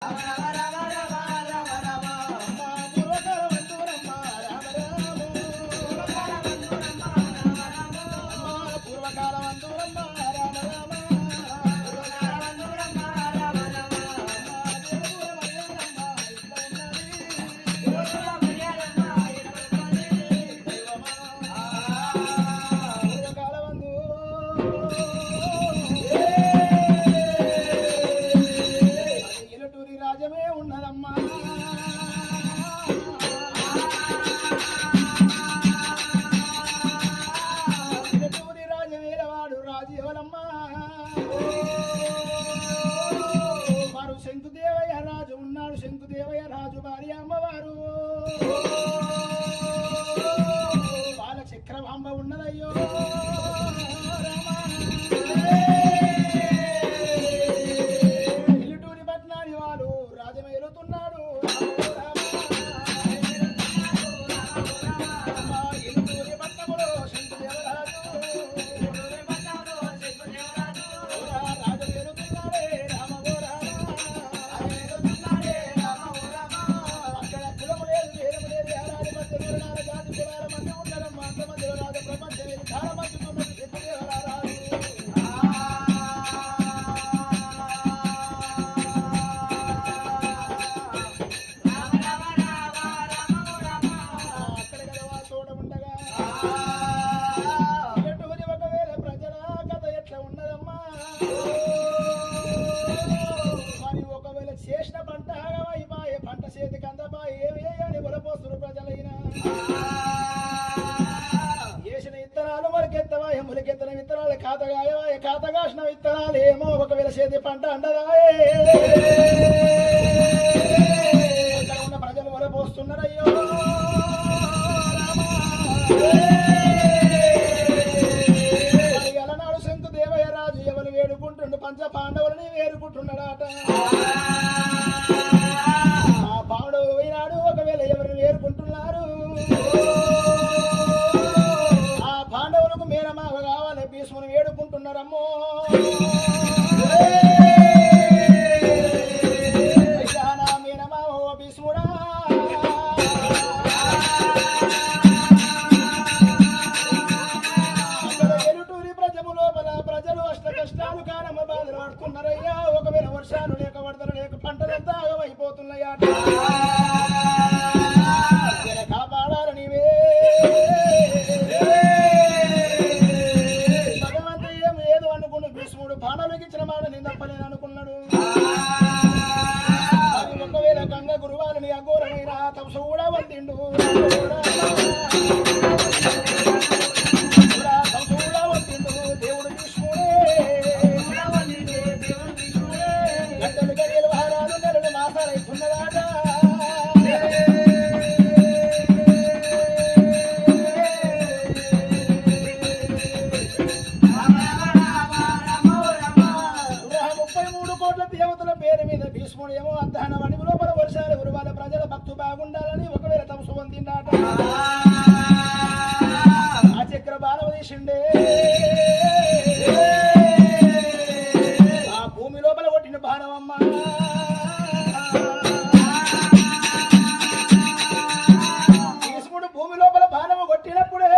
Yeah. అండదాయే కాతగాసిన విత్తనాలు ఏమో ఒకవేళ చేతి పంట అండదాయే ఉన్న ప్రజలు వల పోస్తున్నారయ్యో కొట్టినప్పుడే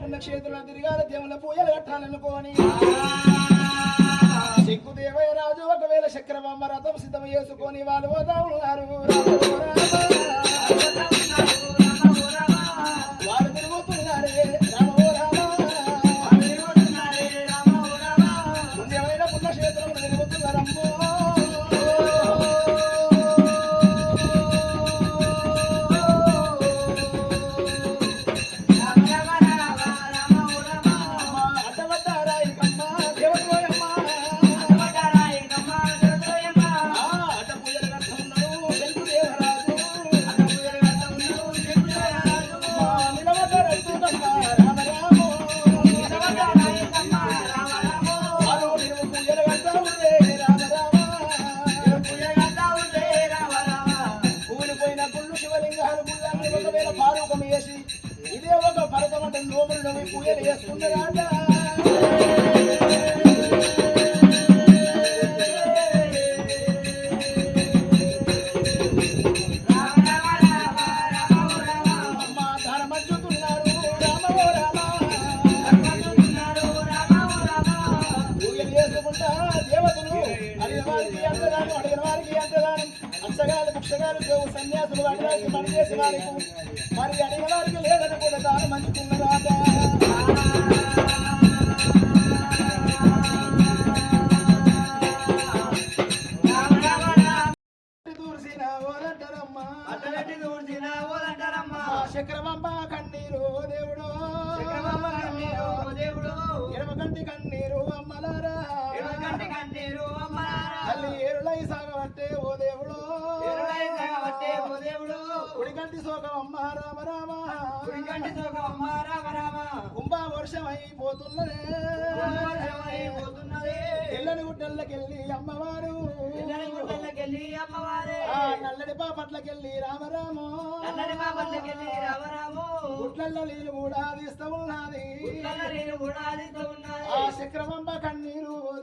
పుణ్యక్షేత్రుల తిరగాల దేవుల పూజలు కట్టాలనుకోని సిగ్గు దేవయ్య రాజు ఒకవేళ చక్రబొమ్మ రథం సిద్ధం చేసుకొని వాళ్ళు పోతా ఉన్నారు సన్యాసులు వారికి మరి అడిగిన వారికి లేదని కూడా దూర్సిన ఓలంటారమ్మా. చక్రమంబ కన్నీరు దేవుడు. ఎడమ కంటి కన్నీరు అమ్మలారా. తల్లి ఏరులై సాగబట్టే ఓ దేవుడు కుడి కంటి శోకం అమ్మ రామ రామ. కుంభ వర్షం అయిపోతున్నదే తెల్లని గుడ్డల్లకెళ్ళి అమ్మవారు. ఆ నల్లడి పాపట్లకెళ్ళి రామరాము. గుడ్లల్ల నీళ్ళు కూడా తీస్తా ఉన్నది. ఆ చక్రమంబ కన్నీరు ఓ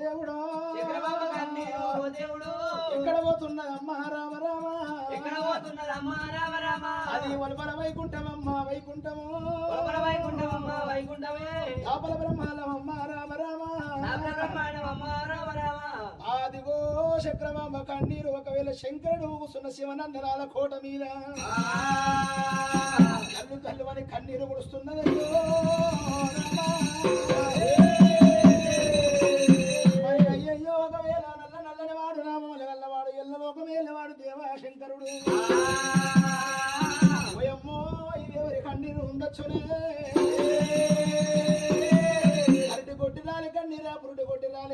దేవుడు. ఎక్కడ పోతున్నది అమ్మ రామ రామ. ఎక్కడ పోతున్నదమ్మ రామ రామ. అది వలపల వైకుంఠమమ్మ వైకుంఠము. వైకుంఠమే. లోపల బ్రహ్మాలమమ్మ రామ రామ. నాగ బ్రహ్మాండమమ్మ రామ రామ. ఆదిగో చక్రమాంబ కన్నీరు ఒకవేళ శంకరుడు ఊగుతున్న శివనందనాల కోట మీద. కళ్ళు కళ్ళు అని కన్నీరు కుడుస్తున్నదయ్యో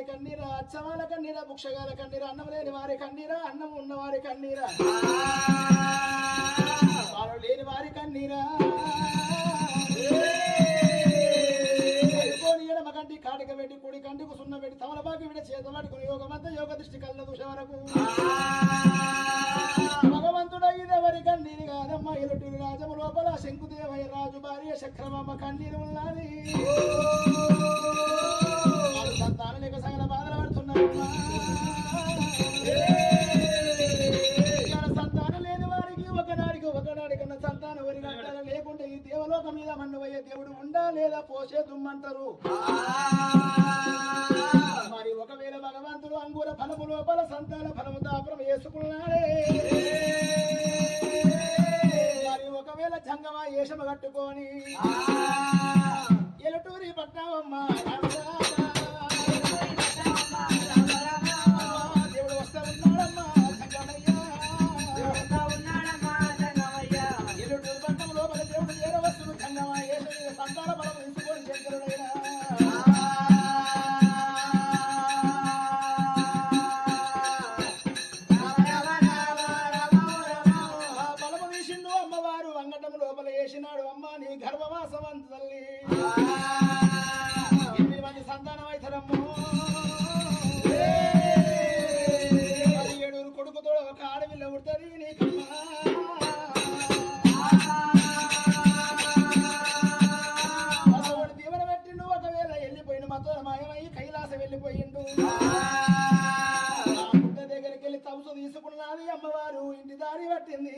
వారి కన్నీరా అచ్చమాల కన్నీరా భుక్షగాల కన్నీరా అన్నం లేని వారి కన్నీరా అన్నం ఉన్న వారి కన్నీరా. వారు లేని వారి కన్నీరా. కంటి కాటిక పెట్టి కుడి కంటికు సున్న పెట్టి తమలపాకి విడ చేత యోగ మధ్య యోగ దృష్టి కళ్ళ దూష వరకు. భగవంతుడైదెవరి కన్నీరు కాదమ్మ ఇరుటి రాజము లోపల శంకుదేవయ్య రాజు భార్య చక్రమమ్మ కన్నీరు ఉన్నది. లేక సగల బాధలు పడుతున్నారమ్మా సంతానం లేని వారికి ఒకనాడికి ఒకనాడి సంతానం వరి లేకుంటే ఈ దేవలోకం మీద మన్నువయ్యే దేవుడు ఉండా లేదా? పోసే దుమ్మంటారు మరి ఒకవేళ భగవంతుడు అంగూర ఫలము లోపల సంతాన ఫలము దాపరం వేసుకున్నాడే. మరి ఒకవేళ జంగమ ఏషమ కట్టుకొని ఎలటూరి పట్టావమ్మా వేసినాడు అమ్మ నీ గర్భవాసవంత తల్లి ఎనిమిది మంది సంతానం అవుతారమ్మో ఏడుగురు కొడుకుతో ఒక ఆడవిల్ల ఉడతది నీకమ్మా. పెట్టిండు ఒకవేళ వెళ్ళిపోయిండు మతో మాయమై కైలాసం వెళ్ళిపోయిండు. దగ్గరికి వెళ్ళి తమసు తీసుకున్నది అమ్మవారు. ఇంటి దారి పట్టింది.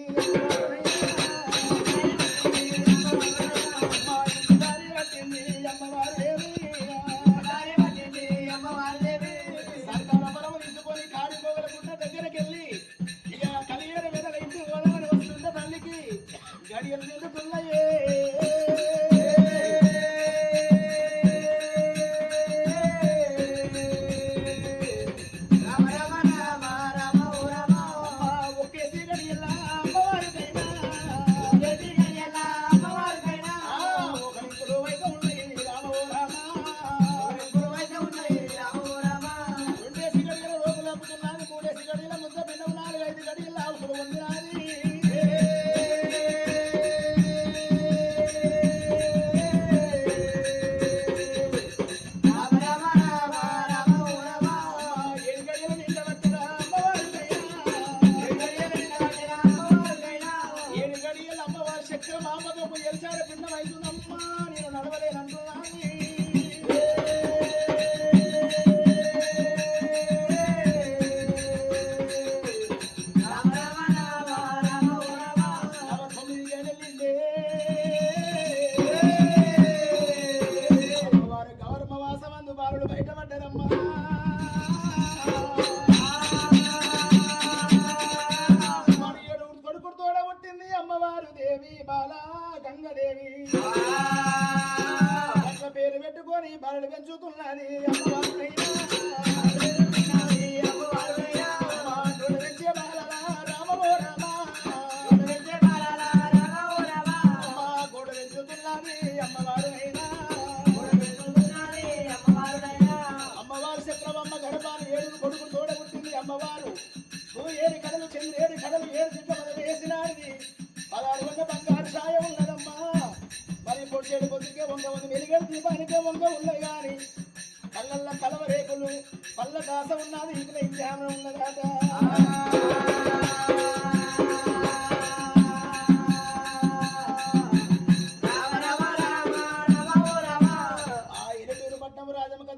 పేరు పెంచుతున్నది. అమ్మవారు పొడిచేడు కొద్దికే వంగ ఉంది వెలిగడు దీపానికే వంగ ఉన్నాయి కానీ కళ్ళల్ల కలవ రేకులు పళ్ళ దాస ఉన్నది ఇక్కడ ఇంజామం ఉన్నదాట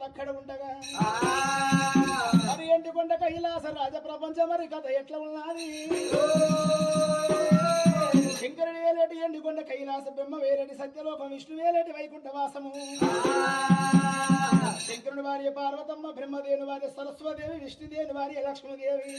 అక్కడ ఉండగా. మరి ఎంటి కొండ కైలాస రాజ ప్రపంచం మరి కథ ఎట్లా ఉన్నది? శంకరుడు వేలేటి ఎండికొండ కైలాస బ్రహ్మ వేలేటి సత్యలోకం విష్ణు వేలేటి వైకుంఠ వాసము. శంకరుని భార్య పార్వతమ్మ బ్రహ్మదేవుని వారి సరస్వదేవి విష్ణుదేవుని వారి లక్ష్మీదేవి.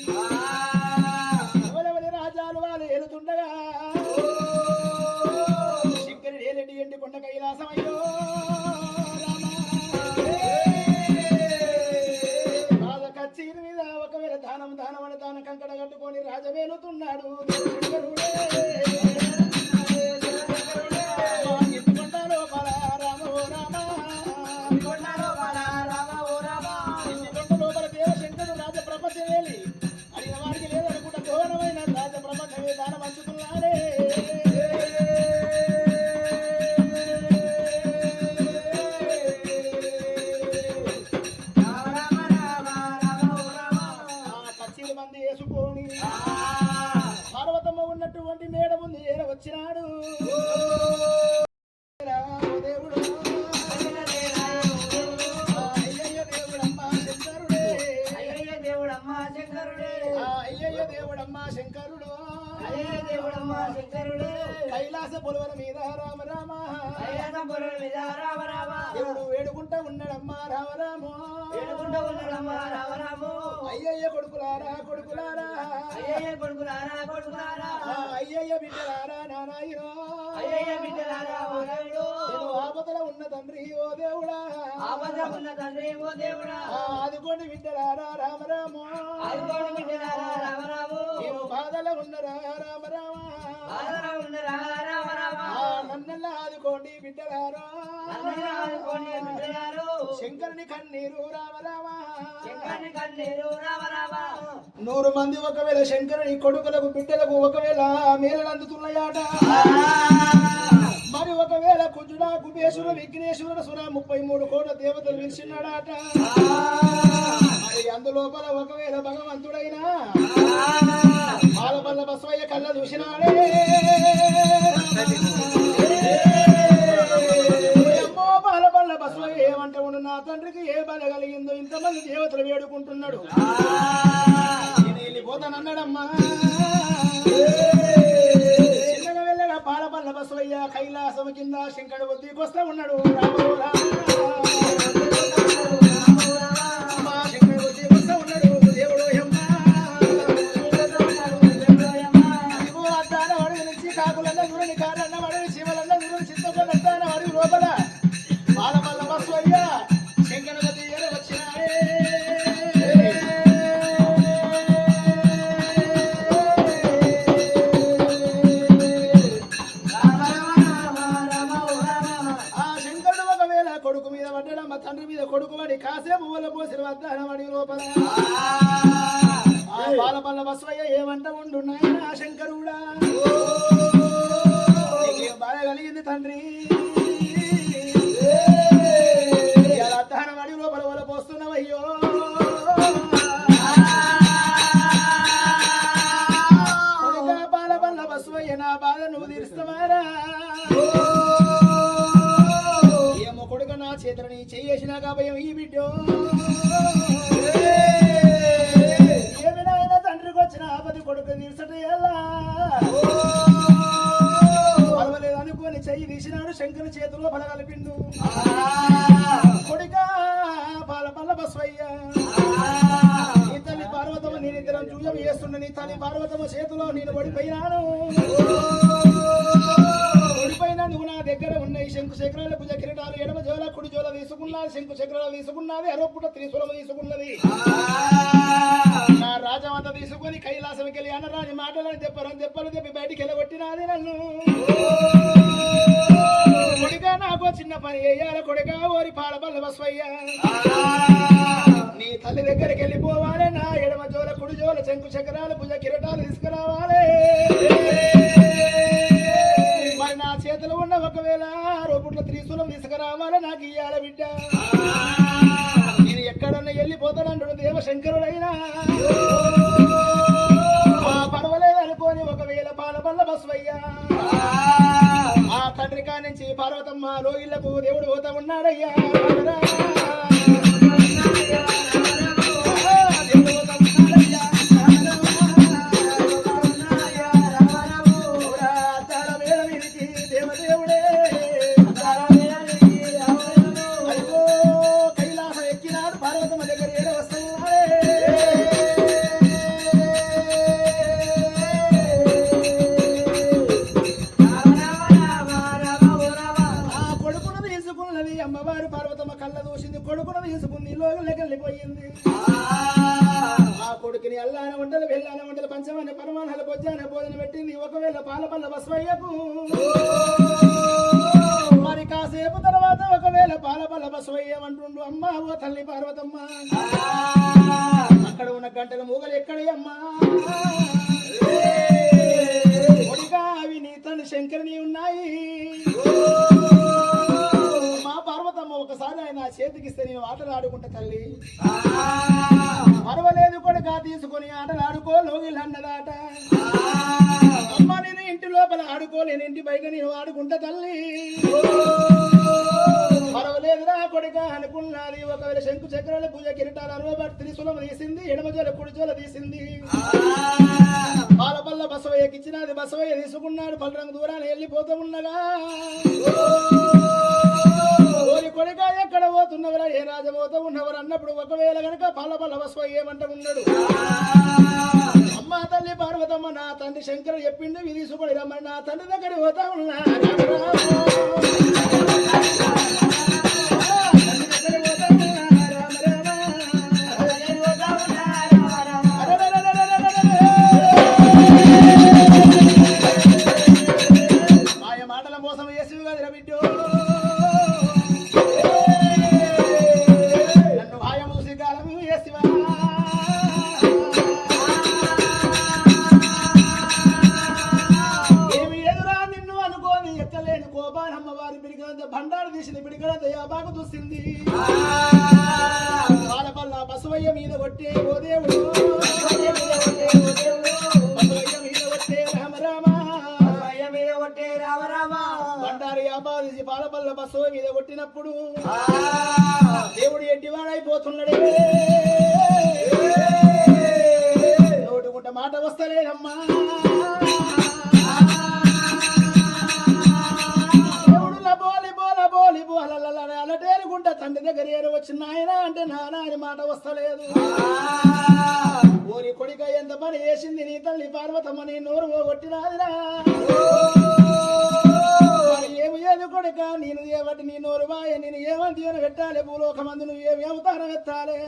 అయ్యయ్య కొడుకులారా కొడుకులారా. అయ్యయ్య కొడుకులారా కొడుకులారా. అయ్యయ్య బిడ్డలారా నానాయనో అయ్యయ్య బిడ్డలారా ఉన్న తండ్రి ఓ దేవుడా. ఆపద ఉన్న తండ్రి ఓ దేవుడా. ఆదుకోండి బిడ్డలారా రామ రామ. ఆదుకోండి బిడ్డలారా రామ రాము. నేను బాధల ఉన్నరా రామ రామ. ఆదర ఉన్నరా రామ రామ. ఆ నన్నెల్ల ఆదుకోండి బిడ్డలారా ఆదుకోండి బిడ్డలారు శంకరుని కన్నీరు రామ రామ. శంకరుని కన్నీరు రామ రామ. నూరు మంది ఒకవేళ శంకరుని కొడుకులకు బిడ్డలకు ఒకవేళ మేలు అందుతున్నాయాట మరి ఒకవేళ కుజుడా కుబేశ్వర విఘ్నేశ్వర సుర ముప్పై మూడు కోట్ల దేవతలు విలిచిన్నాడాట మరి అందులోపల ఒకవేళ భగవంతుడైనా బాలబల్ల బసవయ్య కళ్ళ చూసినాడే. అమ్మో బాలబల్ల బసవయ్య ఏమంటే ఉండు నా తండ్రికి ఏ బల కలిగిందో ఇంతమంది దేవతలు వేడుకుంటున్నాడు. వెళ్ళిపోతానన్నాడమ్మా బాలబల్ల బసవయ్య కైలాసం కింద శంకరుడు వద్దీకొస్తా ఉన్నాడు రామో రామ. అమ్మా, దగ్గర ఉన్నాయి శంకు చక్రాల భుజ కిరీటాలు ఎడమ జోల కుడి జోల తీసుకున్నది శంకు చక్రాలు తీసుకున్నది అరొప్పుట త్రిశూలము తీసుకున్నది నా రాజవంత తీసుకొని కైలాసంకి వెళ్ళి అన్నరాని మాటలని అని చెప్పారు తెప్పి బయటికి వెళ్ళగొట్టినాది నన్ను. కొడుక నాకు చిన్న పని వేయాలి కొడుక ఓరి పాలబల్ల బస్వయ్యా. నీ తల్లి దగ్గరికి వెళ్ళిపోవాలి నా ఎడమ జోల కుడి జోల శంకు చక్రాలు భుజ కిరటాలు తీసుకురావాలి. ఒకవేళ రోపుట్ల త్రిశూలం తీసుకురావాలా? నాకు ఇయ్యాల బిడ్డ. నేను ఎక్కడన్నా వెళ్ళిపోతానంటాడు దేవశంకరుడైనా. ఆ పర్వాలేదు అనుకోని ఒకవేళ పాలబల్ల బస్వయ్యా. ఆ తండ్రి కానించి పార్వతమ్మ లోయిళ్ళకు దేవుడు పోతా ఉన్నాడయ్యా. అమ్మవారు పార్వతమ్మ కళ్ళ దూసింది కొడుకును తీసుకుంది లోగలకి ఆ కొడుకుని అల్లాన వంటలు వెళ్ళాన వంటలు పంచమని పరమాణాలు బొజ్జాన భోజన పెట్టింది. ఒకవేళ పాలపల్ల బస్వయ్యకు మరి కాసేపు తర్వాత ఒకవేళ పాలపల్ల బస్వయ్యమంటుండు అమ్మ ఓ తల్లి పార్వతమ్మ అక్కడ ఉన్న గంటల మూగలు ఎక్కడయ్యమ్మా? అమ్మా అవి నీ తండ్రి ఉన్నాయి. ఒకసారి ఆయన చేతికిస్తే నేను ఆటలు ఆడుకుంటా తల్లి పర్వాలేదు కొడుక తీసుకొని ఆటలు ఆడుకో లోగిల్ అన్నదాట అమ్మ నేను ఇంటి లోపల ఆడుకోలేను ఇంటి బయట నేను ఆడుకుంటా తల్లి. పర్వాలేదురా కొడుక అనుకున్నది ఒకవేళ శంకు చక్రాల పూజ కిరీటాలు అరవై త్రిశూలం తీసింది ఎడమజోల కుడిజోల తీసింది. పాలపల్ల బసవయ్యకి ఇచ్చినది బసవయ్య తీసుకున్నాడు పల్లరంగు దూరాన్ని వెళ్ళిపోతూ ఉండగా. ఓరి కొడుక ఎక్కడ పోతున్నవరా? ఏ రాజమోతో ఉన్నవరు? అన్నప్పుడు ఒకవేళ గనక పల్ల బసవయ్య ఏమంట ఉన్నాడు? అమ్మ తల్లి పార్వతమ్మ నా తండ్రి శంకరు చెప్పిండు విధి తీసుకొని రమ్మని నా తండ్రి దగ్గర పోతా ఉన్నా. రామ బండారు యాబాదిసి బాలపల్ల బసవ మీద కొట్టినప్పుడు దేవుడు ఎడ్డివాడైపోతున్నాడే. నోటుకుంట మాట వస్తలేదమ్మా. తండ్రి దగ్గర ఏరు వచ్చిన ఆయన అంటే నాన్న అని మాట వస్తలేదు. ఓరి కొడిక ఎంత పని చేసింది నీ తల్లి పార్వతమ్మ నీ నోరు పోగొట్టినాదిరా. ఏమి ఏది కొడుక నేను ఏవటి నీ నోరు వాయ నేను ఏమంతి పెట్టాలి? భూలోకమందు నువ్వు ఏమి అవతారం ఎత్తాలి?